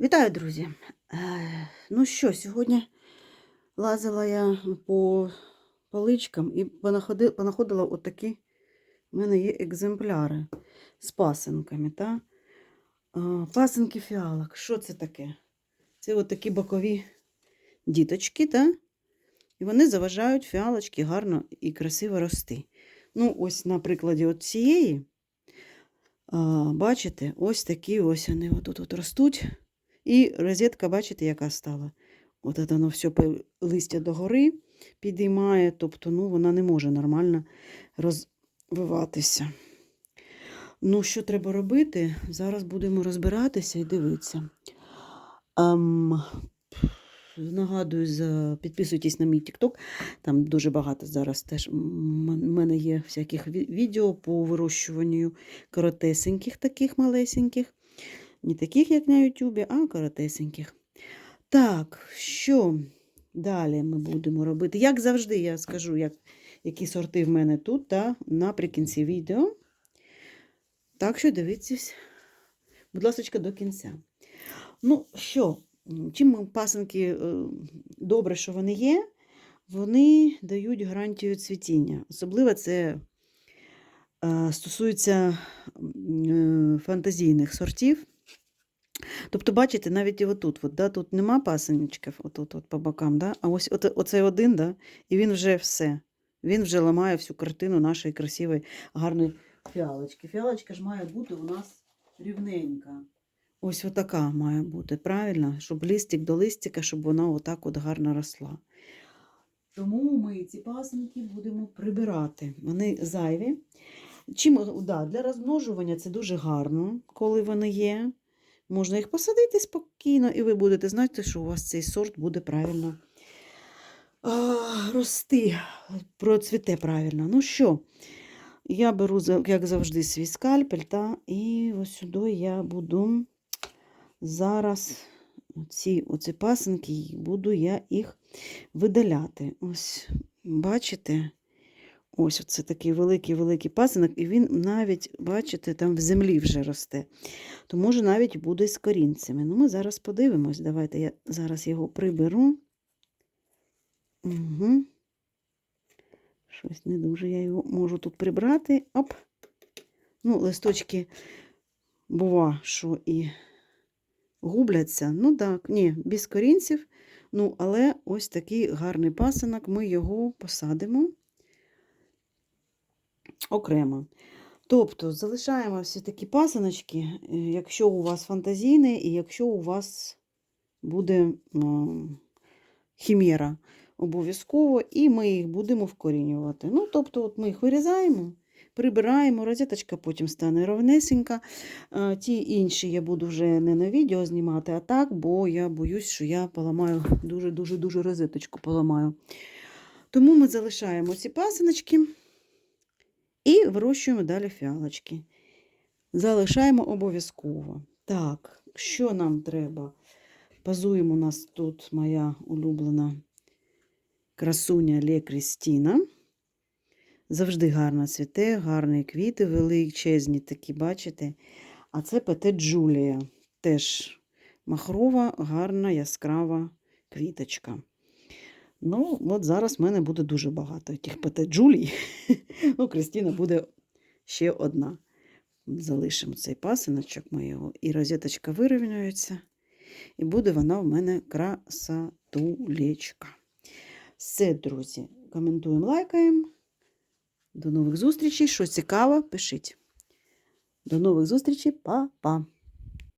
Вітаю, друзі! Е, Ну що, сьогодні лазила я по поличкам і понаходи- понаходила отакі в мене є екземпляри з пасинками. Та? А, Пасинки фіалок. Що це таке? Це отакі бокові діточки, та? і вони заважають фіалочки гарно і красиво рости. Ну, ось на прикладі цієї, бачите, ось такі ось вони отут от ростуть. І розетка, бачите, яка стала. От це воно все листя догори підіймає, тобто ну, вона не може нормально розвиватися. Ну, що треба робити? Зараз будемо розбиратися і дивитися. Ем, нагадую, підписуйтесь на мій TikTok. Там дуже багато зараз теж в мене є всяких відео по вирощуванню коротесеньких, таких малесеньких. Не таких, як на Ютубі, а коротесеньких. Так, що далі ми будемо робити? Як завжди, я скажу, як, які сорти в мене тут та наприкінці відео. Так що дивіться, будь ласка, до кінця. Ну що, чим пасенки е, добре, що вони є, вони дають гарантію цвітіння. Особливо це е, стосується е, фантазійних сортів. Тобто, бачите, навіть отут, от, да, тут нема пасеничків, отут, от по бокам, да? а ось от, оцей один, да? і він вже все. Він вже ламає всю картину нашої красивої, гарної фіалочки. Фіалочка ж має бути у нас рівненька. Ось отака має бути, правильно? Щоб листик до листика, щоб вона отак от гарно росла. Тому ми ці пасенки будемо прибирати. Вони зайві. Чим, да, для розмножування це дуже гарно, коли вони є. Можна їх посадити спокійно, і ви будете знати, що у вас цей сорт буде правильно рости, процвіте правильно. Ну що, я беру, як завжди, свій скальпель, та, і ось сюди я буду зараз ці оці пасинки, буду я їх видаляти. Ось, бачите? Ось це такий великий-великий пасинок, і він навіть, бачите, там в землі вже росте. То може навіть буде з корінцями. Ну, ми зараз подивимось. Давайте я зараз його приберу. Угу. Щось не дуже я його можу тут прибрати. Оп. Ну, листочки, бува, що і губляться. Ну так, ні, без корінців. Ну, але ось такий гарний пасинок, ми його посадимо окремо. Тобто залишаємо всі такі пасиночки, е, якщо у вас фантазійний і якщо у вас буде хімєра обов'язково, і ми їх будемо вкорінювати. Ну, тобто, от ми їх вирізаємо, прибираємо, розеточка потім стане ровнесенька. Е, Ті інші я буду вже не на відео знімати, а так, бо я боюсь, що я поламаю дуже-дуже-дуже розеточку поламаю. Тому ми залишаємо ці пасиночки. І вирощуємо далі фіалочки. Залишаємо обов'язково. Так, що нам треба? Пазуємо у нас тут моя улюблена красуня Лє Крістіна. Завжди гарно цвіте, гарні квіти, величезні такі, бачите. А це Пете Джулія. Теж махрова, гарна, яскрава квіточка. Ну, от зараз в мене буде дуже багато тих Пете Джулій. Ну, Кристина буде ще одна. Залишимо цей пасиночок ми його, і розеточка вирівнюється, і буде вона в мене красотулечка. Все, друзі, коментуємо, лайкаємо. До нових зустрічей. Що цікаво, пишіть. До нових зустрічей, па-па!